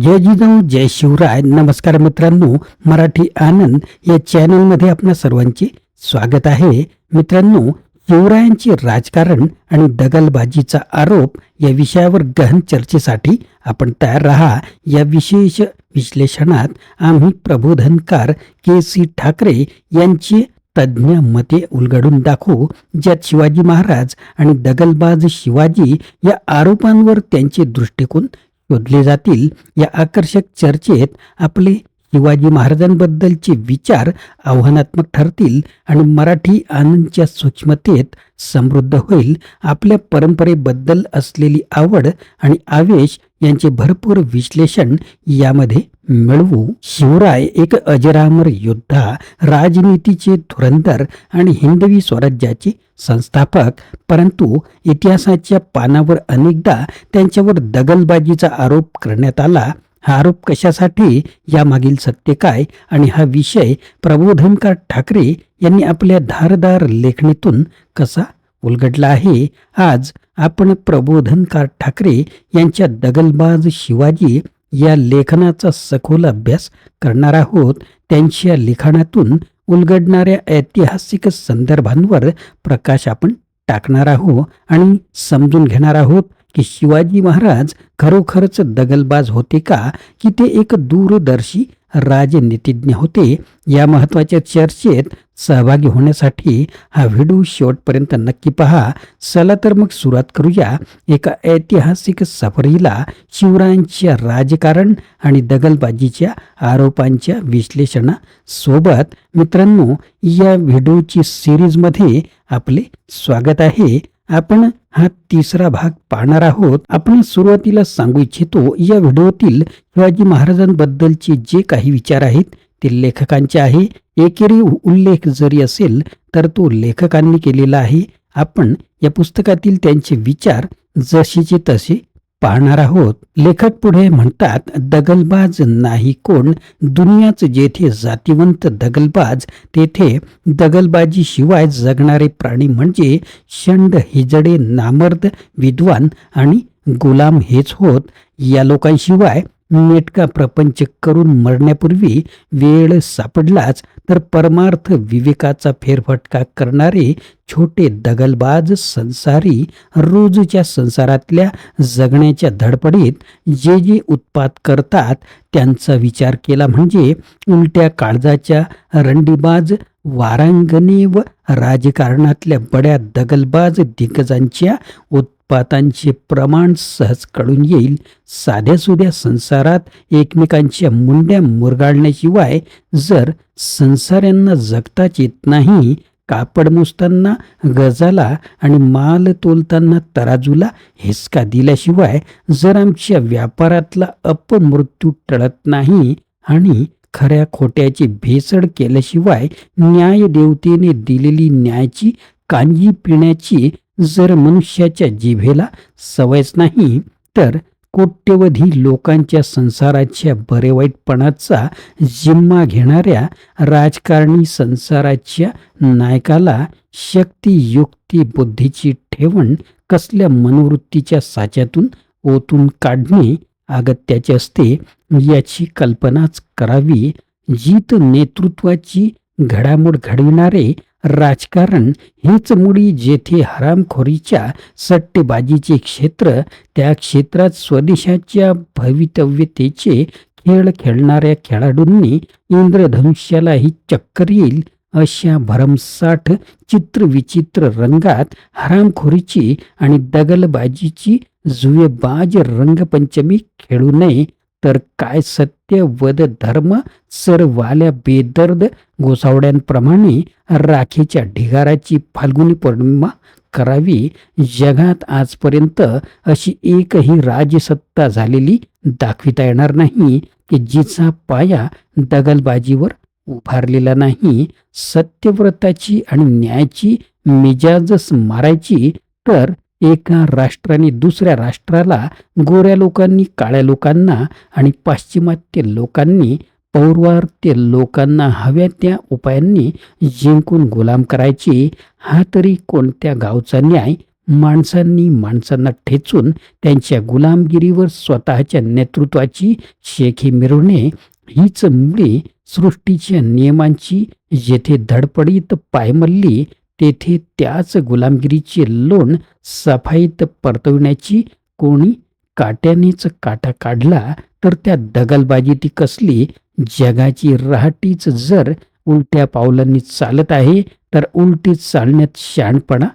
जय जिजाऊ जय शिवराय. नमस्कार मित्रांनो मराठी आनंद या चॅनलमध्ये आपणा सर्वांचे स्वागत आहे. मित्रांनो शिवरायांचे राजकारण आणि दगलबाजीचा आरोप या विषयावर गहन चर्चेसाठी आपण तयार राहा. या विशेष विश्लेषणात आम्ही प्रबोधनकार के सी ठाकरे यांचे तज्ज्ञ मते उलगडून दाखवू. ज्यात शिवाजी महाराज आणि दगलबाज शिवाजी या आरोपांवर त्यांचे दृष्टिकोन शोधले जातील. या आकर्षक चर्चेत आपले शिवाजी महाराजांबद्दलचे विचार आव्हानात्मक ठरतील आणि मराठी आनंदच्या सूक्ष्मतेत समृद्ध होईल. आपल्या परंपरेबद्दल असलेली आवड आणि आवेश यांचे भरपूर विश्लेषण यामध्ये मिळवू. शिवराय एक अजरामर योद्धा राजनीतीचे धुरंधर आणि हिंदवी स्वराज्याचे संस्थापक. परंतु इतिहासाच्या पानावर अनेकदा त्यांच्यावर दगलबाजीचा आरोप करण्यात आला. हा आरोप कशासाठी? यामागील सत्य काय? आणि हा विषय प्रबोधनकार ठाकरे यांनी आपल्या धारदार लेखणीतून कसा उलगडला आहे? आज आपण प्रबोधनकार ठाकरे यांच्या दगलबाज शिवाजी या लेखनाचा सखोल अभ्यास करणार आहोत. त्यांच्या लिखाणातून उलगडणाऱ्या ऐतिहासिक संदर्भांवर प्रकाश आपण टाकणार आहोत आणि समजून घेणार आहोत की शिवाजी महाराज खरोखरच दगलबाज होते का? की ते एक दूरदर्शी राजनीतिज्ञ होते या महत्त्वाच्या चर्चेत सहभागी होण्यासाठी हा व्हिडिओ शेवटपर्यंत नक्की पहा. चला तर मग सुरुवात करूया. एका ऐतिहासिक सफरीला शिवरायांच्या राजकारण आणि दगलबाजीच्या आरोपांच्या विश्लेषणासोबत मित्रांनो या व्हिडिओची सिरीजमध्ये आपले स्वागत आहे. आपण हा तिसरा भाग पाहणार आहोत. आपण सुरुवातीला सांगू इच्छितो या व्हिडिओतील शिवाजी महाराजांबद्दलचे जे काही विचार आहेत ते लेखकांचे आहे. एकेरी उल्लेख जरी असेल तर तो लेखकांनी केलेला आहे. आपण या पुस्तकातील त्यांचे विचार जशीचे तसे पाहणार आहोत. लेखक पुढे म्हणतात दगलबाज नाही कोण दुनियाच जेथे जातीवंत दगलबाज तेथे दगलबाजी शिवाय जगणारे प्राणी म्हणजे शंड हिजडे नामर्द विद्वान आणि गुलाम हेच होत. या लोकांशिवाय नेटका प्रपंच करून मरण्यापूर्वी वेळ सापडलाच तर परमार्थ विवेकाचा फेरफटका करणारे छोटे दगलबाज संसारी रोजच्या संसारातल्या जगण्याच्या धडपडीत जे जे उत्पात करतात त्यांचा विचार केला म्हणजे उलट्या काळजाच्या रंडीबाज वारांगणे व राजकारणातल्या बड्या दगलबाज दिग्गजांच्या पातांचे प्रमाण सहज कळून येईल. साध्या सुध्या संसारात एकमेकांच्या मुंड्या मुरगाळण्याशिवाय जर संसाऱ्यांना जगताच येत नाही कापड मोजताना गजाला आणि माल तोलताना तराजूला हिसका दिल्याशिवाय जर आमच्या व्यापारातला अपमृत्यू टळत नाही आणि खऱ्या खोट्याची भेसड केल्याशिवाय न्याय देवतेने दिलेली न्यायाची कांजी पिण्याची जर मनुष्याच्या जिभेला सवयच नाही तर कोट्यवधी लोकांच्या संसाराच्या बरेवाईटपणाचा जिम्मा घेणाऱ्या राजकारणी संसाराच्या नायकाला शक्ती युक्ती बुद्धीची ठेवण कसल्या मनोवृत्तीच्या साच्यातून ओतून काढणे अगत्याचे असते याची कल्पनाच करावी. जीत नेतृत्वाची घडामोड घडविणारे राजकारण हेच मुळी जेथे हरामखोरीच्या सट्टेबाजीचे क्षेत्र त्या क्षेत्रात स्वदेशाच्या भवितव्यतेचे खेळ खेळणाऱ्या खेळाडूंनी इंद्रधनुष्यालाही चक्कर येईल अशा भरमसाठ चित्रविचित्र रंगात हरामखोरीची आणि दगलबाजीची जुवेबाज रंगपंचमी खेळू नये तर काय सत्य वद धर्म सरवाल्या बेदर्द गोसावड्यांप्रमाणे राखीच्या ढिगाराची फाल्गुनी पौर्णिमा करावी. जगात आजपर्यंत अशी एकही राजसत्ता झालेली दाखविता येणार नाही की जिचा पाया दगलबाजीवर उभारलेला नाही. सत्यव्रताची आणि न्यायाची मिजाजच मारायची तर एका राष्ट्राने दुसऱ्या राष्ट्राला गोऱ्या लोकांनी काळ्या लोकांना आणि पाश्चिमात्य लोकांनी पौर्वात्य लोकांना हव्या त्या उपायांनी जिंकून गुलाम करायचे हा तरी कोणत्या गावचा न्याय? माणसांनी माणसांना ठेचून त्यांच्या गुलामगिरीवर स्वतःच्या नेतृत्वाची शेखी मिरवणे हीच मुळे सृष्टीच्या नियमांची जेथे धडपडीत पायमल्ली तेथे त्याच गुलामगिरीचे लोण सफाईत परतविण्याची कोणी काट्यानेच काटा काढला तर त्या दगलबाजी कसली? जगाची रहाटीच जर उलट्या पावलांनी चालत आहे तर उलटी चालण्यात शहाणपणा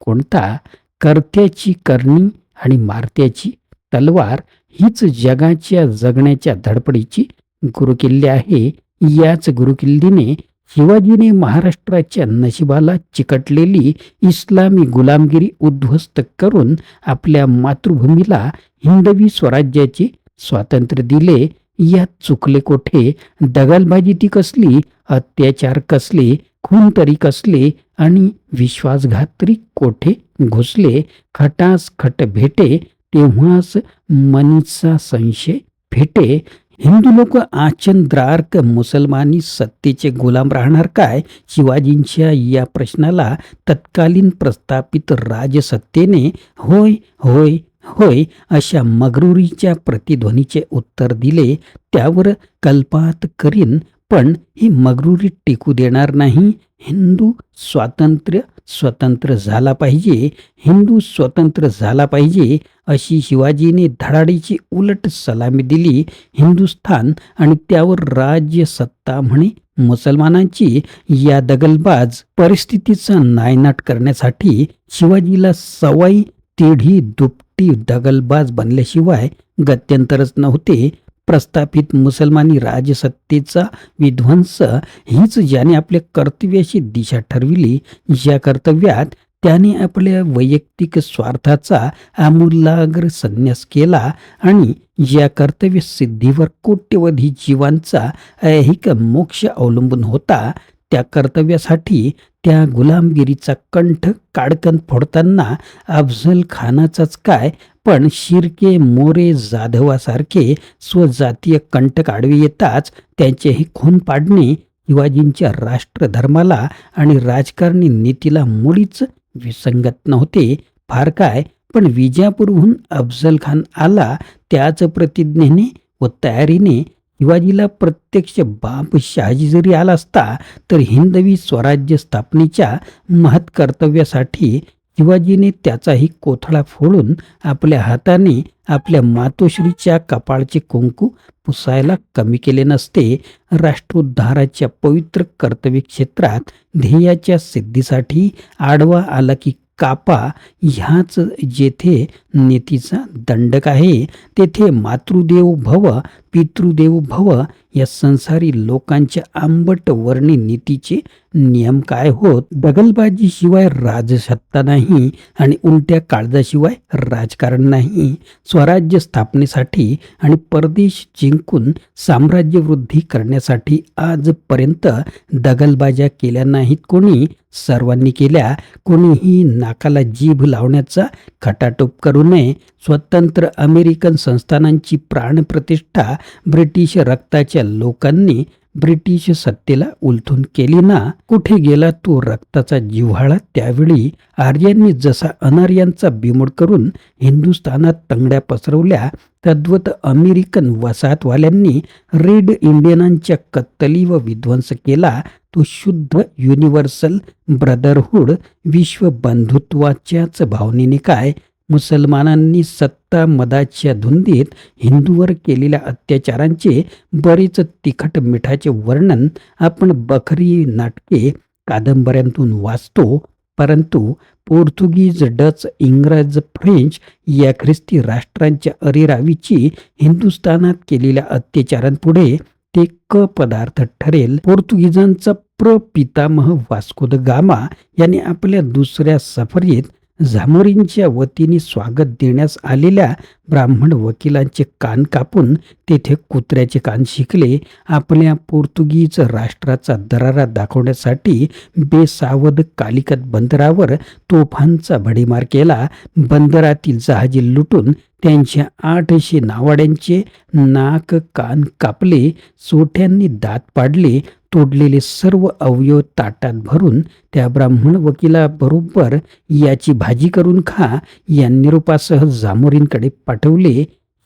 कोणता? कर्त्याची करणी आणि मारत्याची तलवार हीच जगाच्या जगण्याच्या धडपडीची गुरुकिल्ली आहे. याच गुरुकिल्लीने शिवाजीने महाराष्ट्राच्या नशिबाला चिकटलेली इस्लामी गुलामगिरी उद्ध्वस्त करून आपल्या मातृभूमीला हिंदवी स्वराज्याचे स्वातंत्र्य दिले. यात चुकले कोठे? दगलबाजी ती कसली? अत्याचार कसले? खून तरी कसले? आणि विश्वासघात तरी कोठे घुसले? खटास खट भेटे तेव्हाच मनीचा संशय फेटे. हिंदू लोक आचंद्रार्क मुसलमानी सत्तेचे गुलाम राहणार काय? शिवाजींच्या या प्रश्नाला तत्कालीन प्रस्थापित राजसत्तेने होय होय होय अशा मगरुरीच्या प्रतिध्वनीचे उत्तर दिले त्यावर कल्पात करीन पण ही मगरुरी टिकू देणार नाही. हिंदू स्वातंत्र्य स्वतंत्र झाला पाहिजे हिंदू स्वतंत्र झाला पाहिजे अशी शिवाजीने धडाडीची उलट सलामी दिली. हिंदुस्थान आणि त्यावर राज्य सत्ता म्हणे मुसलमानांची या दगलबाज परिस्थितीचा नायनाट करण्यासाठी शिवाजीला सवाई तेढी दुपटी दगलबाज बनल्याशिवाय गत्यंतरच नव्हते. प्रस्थापित मुसलमानी राजसत्तेचा विध्वंस हीच ज्याने आपल्या कर्तव्याची दिशा ठरविली ज्या कर्तव्यात त्याने आपल्या वैयक्तिक स्वार्थाचा आमूलाग्र संन्यास केला आणि ज्या कर्तव्य सिद्धीवर कोट्यवधी जीवांचा ऐहिक मोक्ष अवलंबून होता त्या कर्तव्यासाठी त्या गुलामगिरीचा कंठ काडकन फोडताना अफजल खानाचाच काय पण शिर्के मोरे जाधवासारखे स्वजातीय कंटक आडवे येताच त्यांचेही खून पाडणे शिवाजींच्या राष्ट्रधर्माला आणि राजकारणी नीतीला मुळीच विसंगत नव्हते. फार काय पण विजापूरहून अफजल खान आला त्याच प्रतिज्ञेने व तयारीने शिवाजीला प्रत्यक्ष बाप शहाजी जरी आला असता तर हिंदवी स्वराज्य स्थापनेच्या महत्कर्तव्यासाठी शिवाजीने त्याचाही कोथळा फोडून आपल्या हाताने आपल्या मातोश्रीच्या कपाळचे कुंकू पुसायला कमी केले नसते. राष्ट्रोद्धाराच्या पवित्र कर्तव्य क्षेत्रात ध्येयाच्या सिद्धीसाठी आडवा आला की कापा ह्याच जेथे नीतीचा दंडक आहे तेथे मातृदेव भव पितृदेव भव या संसारी लोकांच्या आंबट वर्णी नीतीचे नियम काय होत? दगलबाजी शिवाय राजसत्ता नाही आणि उलट्या काळजाशिवाय राजकारण नाही. स्वराज्य स्थापनेसाठी आणि परदेश जिंकून साम्राज्य वृद्धी करण्यासाठी आजपर्यंत दगलबाज्या केल्या नाहीत कोणी. सर्वांनी केल्या. कोणीही नाकाला जीभ लावण्याचा खटाटोप करू नये. स्वतंत्र अमेरिकन संस्थानांची प्राणप्रतिष्ठा ब्रिटिश रक्ताच्या लोकांनी ब्रिटिश सत्तेला उलथून केली ना. कुठे गेला तो रक्ताचा जिव्हाळा? त्यावेळी आर्यांनी जसा अनार्यांचा बिमोड करून हिंदुस्थानात तंगड्या पसरवल्या तद्वत अमेरिकन वसाहतवाल्यांनी रेड इंडियनांच्या कत्तली व विध्वंस केला. तो शुद्ध युनिव्हर्सल ब्रदरहूड विश्व बंधुत्वाच्याच भावनेने काय? मुसलमानांनी सत्ता मदाच्या धुंदीत हिंदूवर केलेल्या अत्याचारांचे बरेच तिखट मिठाचे वर्णन आपण बखरी नाटके कादंबऱ्यांतून वाचतो परंतु पोर्तुगीज डच इंग्रज फ्रेंच या ख्रिस्ती राष्ट्रांच्या अरेरावीची हिंदुस्थानात केलेल्या अत्याचारांपुढे ते क पदार्थ ठरेल. पोर्तुगीजांचा प्रपितामह वास्को द गामा याने आपल्या दुसऱ्या सफरीत झामोरींच्या वतीने स्वागत देण्यास आलेल्या ब्राह्मण वकिलांचे कान कापून तेथे कुत्र्याचे कान शिकले. आपल्या पोर्तुगीज राष्ट्राचा दरारा दाखवण्यासाठी बेसावध कालिकत बंदरावर तोफांचा भडीमार केला. बंदरातील जहाजी लुटून त्यांच्या आठशे नावाड्यांचे नाक कान कापले. सोठ्यांनी दात पाडले. तोडलेले सर्व अवयव ताटात भरून त्या ब्राह्मण वकिलाबरोबर याची भाजी करून खा या निरोपासह जामोरींकडे पाठवले.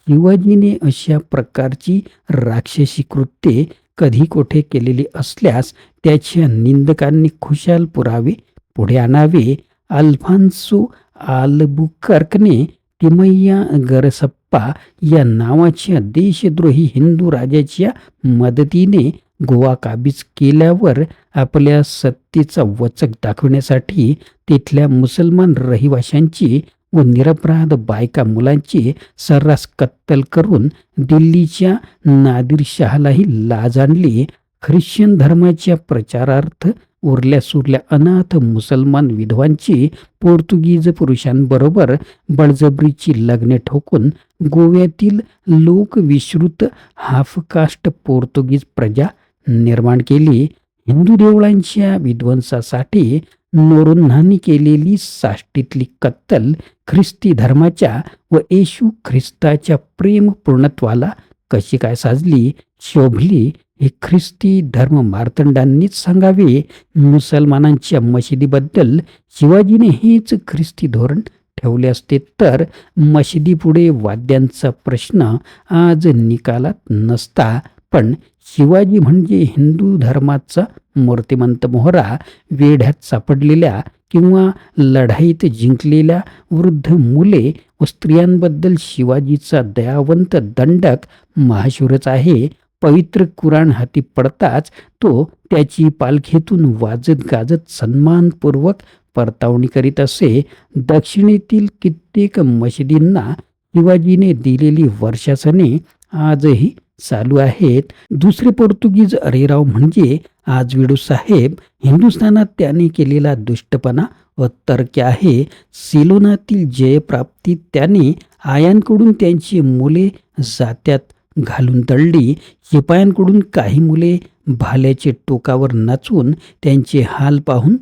शिवाजीने अशा प्रकारची राक्षसी कृत्ये कधी कोठे केलेली असल्यास त्याच्या निंदकांनी खुशाल पुरावे पुढे आणावे. अल्फान्सो आलबुकर्कने तिमय्या गरसप्पा या नावाच्या देशद्रोही हिंदू राजाच्या मदतीने गोवा काबीज केल्यावर आपल्या सत्तेचा वचक दाखवण्यासाठी तिथल्या मुसलमान रहिवाशांची व निरपराध बायका मुलांची सर्रास कत्तल करून दिल्लीच्या नादिरशहालाही लाज आणली. ख्रिश्चन धर्माच्या प्रचारार्थ उरल्या सुरल्या अनाथ मुसलमान विधवांची पोर्तुगीज पुरुषांबरोबर बळजबरीची लग्ने ठोकून गोव्यातील लोकविश्रुत हाफकास्ट पोर्तुगीज प्रजा निर्माण केली. हिंदू देवळांच्या विध्वंसासाठी नोरोन्हानी केलेली साष्टीतली कत्तल ख्रिस्ती धर्माच्या व येशू ख्रिस्ताच्या प्रेम पूर्णत्वाला कशी काय साजली? शोभली. हे ख्रिस्ती धर्म मार्तंडांनीच सांगावे. मुसलमानांच्या मशिदीबद्दल शिवाजीने हेच ख्रिस्ती धोरण ठेवले असते तर मशिदीपुढे वाद्यांचा प्रश्न आज निकालात नसता. पण शिवाजी म्हणजे हिंदू धर्माचा मूर्तिमंत मोहरा वेढ्यात सापडलेल्या किंवा लढाईत जिंकलेल्या वृद्ध मुले व स्त्रियांबद्दल शिवाजीचा दयावंत दंडक महाशूरच आहे. पवित्र कुराण हाती पडताच तो त्याची पालखीतून वाजत गाजत सन्मानपूर्वक परतावणी करीत असे. दक्षिणेतील कित्येक मशिदींना शिवाजीने दिलेली वर्षासने आजही चालू आहेत. दुसरे पोर्तुगीज अरेराव म्हणजे आजविडू साहेब हिंदुस्थानात त्याने केलेला दुष्टपणा व तर्क आहे. सिलोनातील जयप्राप्ती त्याने आयांकडून त्यांची मुले जात्यात घालून दळली शिपायांकडून काही मुले भाल्याचे टोकावर नाचून त्यांचे हाल पाहून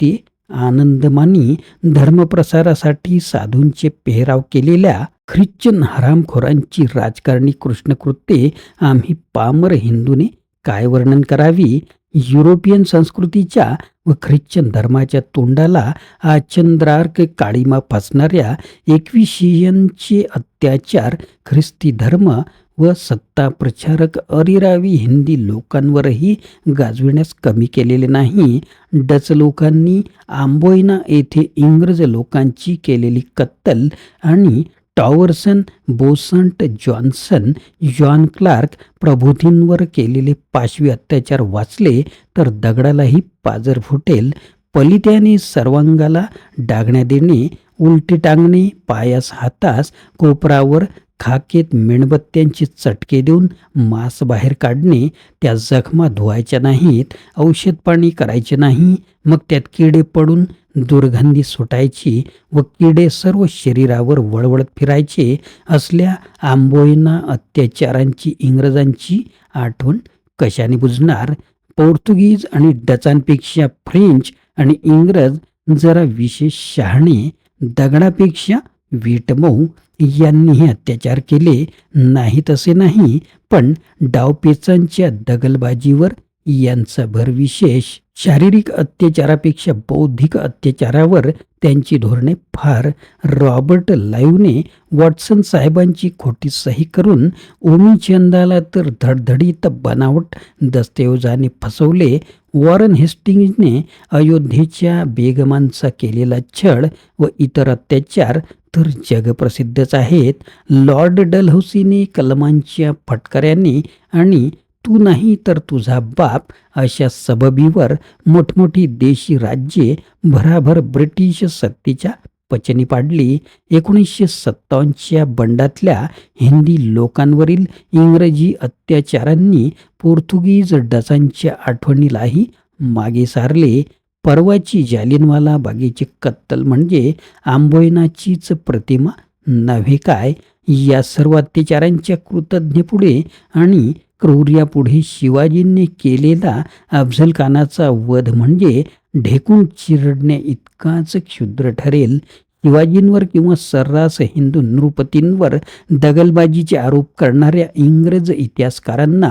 ते आनंदमानी धर्मप्रसारासाठी साधूंचे पेहराव केलेल्या ख्रिश्चन हरामखोरांची राजकारणी कृष्णकृत्ये आम्ही पामर हिंदूने काय वर्णन करावी? युरोपियन संस्कृतीच्या व ख्रिश्चन धर्माच्या तोंडाला आचंद्रार्क काळीमा फासणाऱ्या एकविशियनचे अत्याचार ख्रिस्ती धर्म व सत्ता प्रचारक अरिरावी हिंदी लोकांवरही गाजविण्यास कमी केलेले नाही. डच लोकांनी आंबोयना येथे इंग्रज लोकांची केलेली कत्तल आणि टॉवरसन बोसंट जॉन्सन जॉन क्लार्क प्रभूतींवर केलेले पाशवी अत्याचार वाचले तर दगडालाही पाजर फुटेल. पलित्याने सर्वांगाला डागण्या देणे उलटी टांगणे पायास हातास कोपरावर खाकेत मेणबत्त्यांची चटके देऊन मांस बाहेर काढणे त्या जखमा धुवायच्या नाहीत औषध पाणी करायचे नाही मग त्यात किडे पडून दुर्गंधी सुटायची व किडे सर्व शरीरावर वळवळत फिरायचे असल्या आंबोईना अत्याचारांची इंग्रजांची आठवण कशाने बुजणार? पोर्तुगीज आणि डचांपेक्षा फ्रेंच आणि इंग्रज जरा विशेष शहाणे दगडापेक्षा वीटमऊ यांनीही अत्याचार केले. नाही तसे नाही पण डावपेचांच्या दगलबाजीवर यांचा भर विशेष. शारीरिक अत्याचारापेक्षा बौद्धिक अत्याचारावर त्यांची धोरणे फार. रॉबर्ट लाईव्हने वॉटसन साहेबांची खोटी सही करून ओमीचंदाला तर धडधडीत बनावट दस्तऐवजाने फसवले. वॉरन हेस्टिंग्जने अयोध्येच्या बेगमांचा केलेला छळ व इतर अत्याचार तर जगप्रसिद्धच आहेत लॉर्ड डलहौसीने कलमांच्या फटकऱ्यांनी आणि तू नाही तर तुझा बाप अशा सबबीवर मोठमोठी देशी राज्ये भराभर ब्रिटिश सत्तेच्या पचनी पाडली. एकोणीसशे सत्तावन्नच्या बंडातल्या हिंदी लोकांवरील इंग्रजी अत्याचारांनी पोर्तुगीज डचांच्या आठवणीलाही मागे सारले. परवाची जालिनवाला बागेची कत्तल म्हणजे आंबोयनाचीच प्रतिमा नव्हे काय? या सर्व अत्याचारांच्या कृतज्ञपुढे आणि क्रूर्यापुढे शिवाजींनी केलेला अफझल खानाचा वध म्हणजे ढेकून चिरडण्या इतकाच क्षुद्र ठरेल शिवाजींवर किंवा सर्रास हिंदू नृपतींवर दगलबाजीचे आरोप करणाऱ्या इंग्रज इतिहासकारांना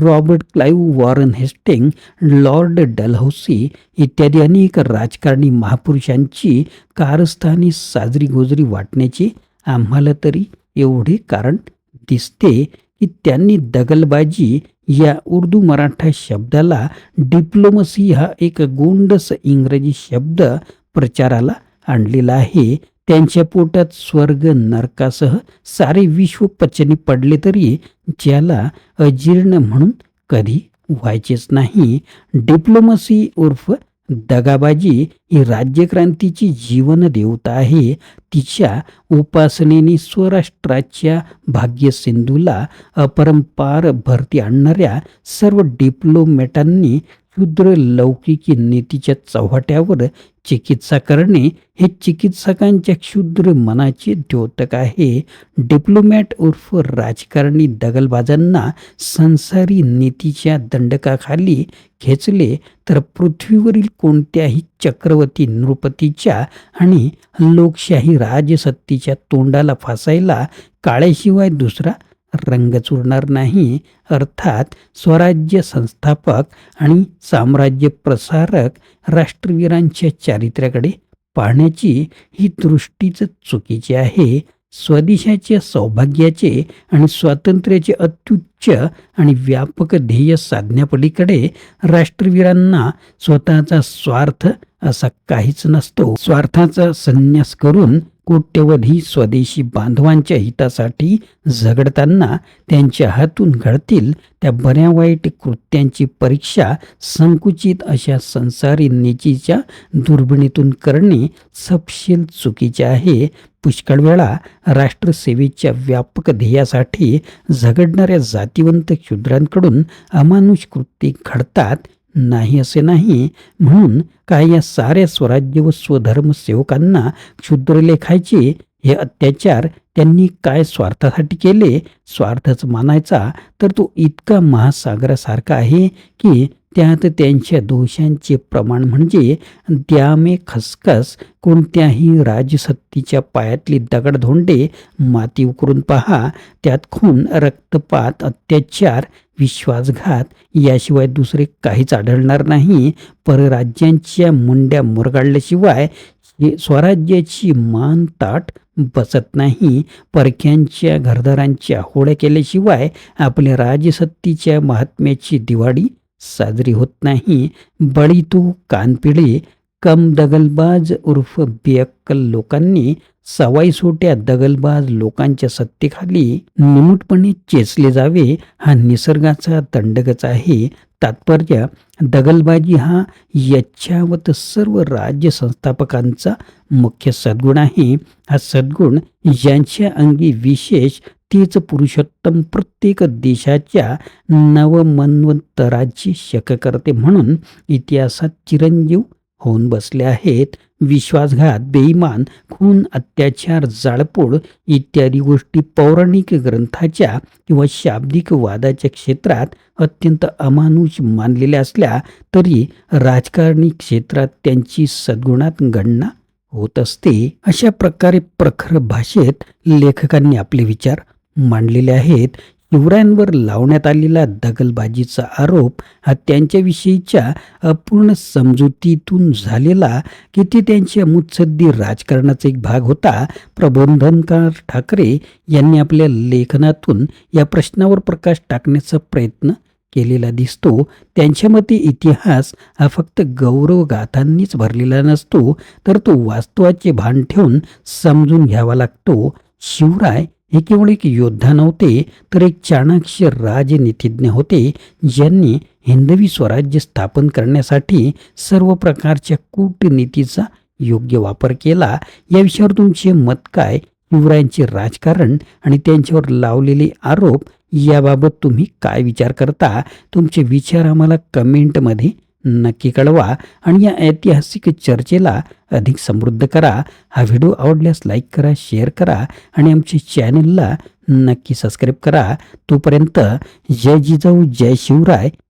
Robert Clive Warren Hasting Lord Dalhousie इत्यादी अनेक राजकारणी महापुरुषांची कारस्थानी साजरी गोजरी वाटण्याची आम्हाला तरी एवढे कारण दिसते की त्यांनी दगलबाजी या उर्दू मराठा शब्दाला डिप्लोमसी हा एक गोंडस इंग्रजी शब्द प्रचाराला आणलेला आहे त्यांच्या पोटात स्वर्ग नरकासह सारे विश्व पचनी पडले तरी ज्याला अजीर्ण म्हणून कधी व्हायचेच नाही. डिप्लोमसी उर्फ दगाबाजी ही राज्यक्रांतीची जीवन देवता आहे. तिच्या उपासनेने स्वराष्ट्राच्या भाग्यसिंधूला अपरंपार भरती आणणाऱ्या सर्व डिप्लोमॅटांनी क्षुद्र लौकिकी नीतीच्या चव्हाट्यावर चिकित्सा करणे हे चिकित्सकांच्या क्षुद्र मनाचे द्योतक आहे. डिप्लोमॅट उर्फ राजकारणी दगलबाजांना संसारी नीतीच्या दंडकाखाली खेचले तर पृथ्वीवरील कोणत्याही चक्रवर्ती नृपतीच्या आणि लोकशाही राजसत्तीच्या तोंडाला फासायला काळ्याशिवाय दुसरा रंग चुरणार नाही अर्थात स्वराज्य संस्थापक आणि साम्राज्य प्रसारक राष्ट्रवीरांच्या चारित्र्याकडे पाहण्याची ही दृष्टीच चुकीची आहे. स्वदेशाच्या सौभाग्याचे आणि स्वातंत्र्याचे अत्युच्च आणि व्यापक ध्येय साधण्यापलीकडे राष्ट्रवीरांना स्वतःचा स्वार्थ असा काहीच नसतो. स्वार्थाचा संन्यास करून कोट्यवधी स्वदेशी बांधवांच्या हितासाठी झगडताना त्यांच्या हातून घडतील त्या बऱ्या वाईट कृत्यांची परीक्षा संकुचित अशा संसारी निचीच्या दुर्बिणीतून करणे सपशील चुकीचे आहे. पुष्कळ वेळा राष्ट्रसेवेच्या व्यापक ध्येयासाठी झगडणाऱ्या जातिवंत क्षुद्रांकडून अमानुष कृती घडतात. नाही असे नाही. म्हणून काय या साऱ्या स्वराज्य व स्वधर्म सेवकांना क्षुद्र लेखायचे? हे अत्याचार त्यांनी काय स्वार्थासाठी केले? स्वार्थच मानायचा? तर तो इतका महासागरासारखा आहे की त्यात त्यांच्या दोषांचे प्रमाण म्हणजे द्यामे खसखस कोणत्याही राजसत्तीच्या पायातली दगडधोंडे माती उकरून पहा. त्यात खून रक्तपात अत्याचार विश्वासघात याशिवाय दुसरे काहीच आढळणार नाही. परराज्यांच्या मुंड्या मुरगाळल्याशिवाय स्वराज्याची मान ताट बसत नाही. परक्यांच्या घरदारांच्या होळ्या केल्याशिवाय आपल्या राजसत्तीच्या महात्म्याची दिवाळी साजरी होत नाही. बळी तू कानपिळे कम दगलबाज उर्फ बेअक्कल लोकांनी सवाई सोट्या दगलबाज लोकांच्या सत्तेखाली निमूटपणे चेचले जावे हा निसर्गाचा दंडगच आहे. तात्पर्य दगलबाजी हा यच्छावत सर्व राज्य संस्थापकांचा मुख्य सद्गुण आहे. हा सद्गुण ज्यांच्या अंगी विशेष तीच पुरुषोत्तम प्रत्येक देशाच्या नवमन्वंतराची शक करते म्हणून इतिहासात चिरंजीव होऊन बसले आहेत. विश्वासघात बेईमान खून अत्याचार जाळपोळ इत्यादी गोष्टी पौराणिक ग्रंथाच्या किंवा शाब्दिक वादाच्या क्षेत्रात अत्यंत अमानुष मानलेल्या असल्या तरी राजकारणी क्षेत्रात त्यांची सद्गुणात गणना होत असते. अशा प्रकारे प्रखर भाषेत लेखकांनी आपले विचार मांडलेले आहेत. शिवरायांवर लावण्यात आलेला दगलबाजीचा आरोप हा त्यांच्याविषयीच्या अपूर्ण समजुतीतून झालेला की ते त्यांच्या मुत्सद्दी राजकारणाचा एक भाग होता. प्रबोधनकार ठाकरे यांनी आपल्या लेखनातून या प्रश्नावर प्रकाश टाकण्याचा प्रयत्न केलेला दिसतो. त्यांच्या मते इतिहास हा फक्त गौरवगाथांनीच भरलेला नसतो तर तो वास्तवाचे भान ठेवून समजून घ्यावा लागतो. शिवराय हे केवळ एक योद्धा नव्हते तर एक चाणाक्ष राजनीतिज्ञ होते ज्यांनी हिंदवी स्वराज्य स्थापन करण्यासाठी सर्व प्रकारच्या कूटनीतीचा योग्य वापर केला. या विषयावर तुमचे मत काय? युवरायांचे राजकारण आणि त्यांच्यावर लावलेले आरोप याबाबत तुम्ही काय विचार करता? तुमचे विचार आम्हाला कमेंटमध्ये नक्की कळवा आणि या ऐतिहासिक चर्चेला अधिक समृद्ध करा. हा व्हिडिओ आवडल्यास लाईक करा शेअर करा आणि आमच्या चॅनलला नक्की सबस्क्राईब करा. तोपर्यंत जय जिजाऊ जय शिवराय.